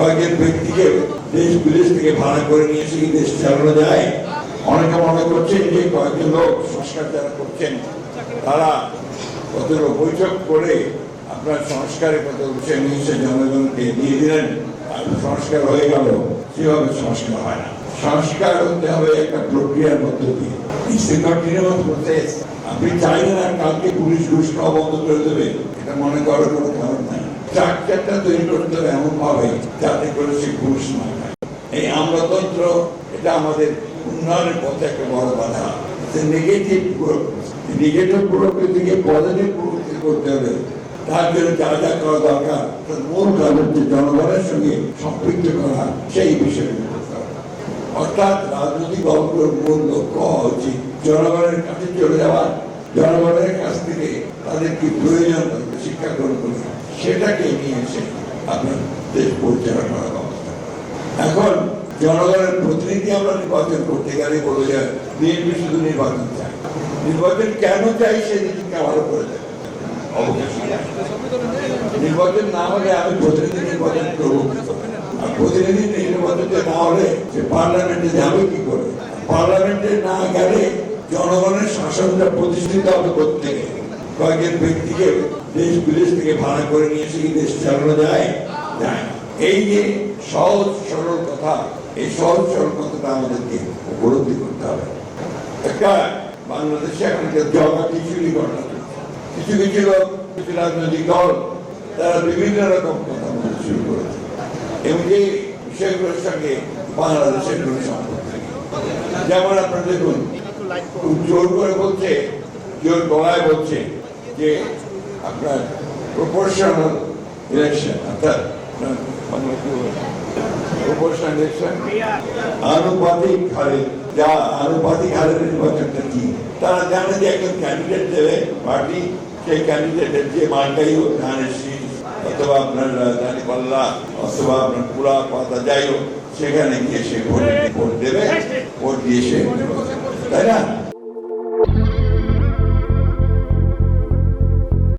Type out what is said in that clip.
কয়েকজন ব্যক্তিকে দেশ, বিদেশ থেকে ভাড়া করে নিয়ে এসে দেশ চালানো যায়। অনেকে মনে করছেন যে কয়েকজন লোক সংস্কার যারা করছেন, তারা কতগুলো বৈঠক করে আপনার সংস্কারের কত বিষয় নিয়ে এসে জনগণকে দিয়ে দিলেন, আর সংস্কার হয়ে গেল। সেভাবে সংস্কার হয় না। সংস্কার হতে হবে একটা প্রক্রিয়ার মধ্য দিয়ে। আপনি চাইলেন কালকে পুলিশ ঘুষ খাওয়া বন্ধ করে দেবে, এটা মনে করার কোনো কারণ স্ট্রাকচারটা তৈরি করতে হবে এমন ভাবে যাতে করে সে ঘুষ না এই আমলাতন্ত্র, এটা আমাদের উন্নয়নের পথে একটা বড় বাধা। নেগেটিভ নেগেটিভ প্রকৃতিকে পজিটিভ প্রকৃতি করতে হবে, তার জন্য যা যা করা দরকার মূল হচ্ছে জনগণের সঙ্গে সম্পৃক্ত করা, সেই বিষয়ে। অর্থাৎ রাজনৈতিক দলগুলোর মূল লক্ষ্য হওয়া উচিত জনগণের কাছে চলে যাওয়া, জনগণের কাছ থেকে তাদের কি প্রয়োজন শিক্ষা গ্রহণ করে। সেটাকে নিয়ে এসে আপনার দেশ পরিচালনা করার। এখন জনগণের প্রতিনিধি আমরা নির্বাচন করতে গেলে বলে যায় শুধু নির্বাচন চাই নির্বাচন কেন চাই সেদিকে ভালো করে দেয় নির্বাচন না হলে আমি প্রতিনিধি নির্বাচন করব? আর প্রতিনিধি নির্বাচন না হলে সে পার্লামেন্টে যাবে কি করে পার্লামেন্টে না গেলে জনগণের শাসনটা প্রতিষ্ঠিত হবে প্রত্যেকে কয়েকজন ব্যক্তিকে দেশ বিদেশ থেকে ভাড়া করে নিয়ে এসে কি দেশ চালানো যায়? যায়। এই যে সহজ সরল কথা, এই সহজ সরল কথাটা আমাদেরকে উপলব্ধি করতে হবে। একটা বাংলাদেশে এখন জগা খিচুড়ি ঘটনা কিছু কিছু লোক, কিছু রাজনৈতিক দল, তারা বিভিন্ন রকম কথা বলতে শুরু করেছে। এবং এই বিষয়গুলোর সঙ্গে বাংলাদেশের কোনো সম্পর্ক যেমন আপনারা দেখুন জোর করে বলছে, জোর গলায় বলছে যে আপনার প্রপোর্শনাল ইলেকশন অর্থাৎ প্রপোর্শনাল ইলেকশন আনুপাতিক হারে, যা আনুপাতিক হারের নির্বাচনটা কি? তারা জানে যে একজন ক্যান্ডিডেট দেবে পার্টি সেই ক্যান্ডিডেটের যে মার্কাই হোক, ধানের অথবা আপনার রাজধানী পাল্লা, অথবা আপনার পুরা পাতা, যাই হোক, সেখানে গিয়ে সে ভোট দেবে, ভোট দিয়ে সে তাই না?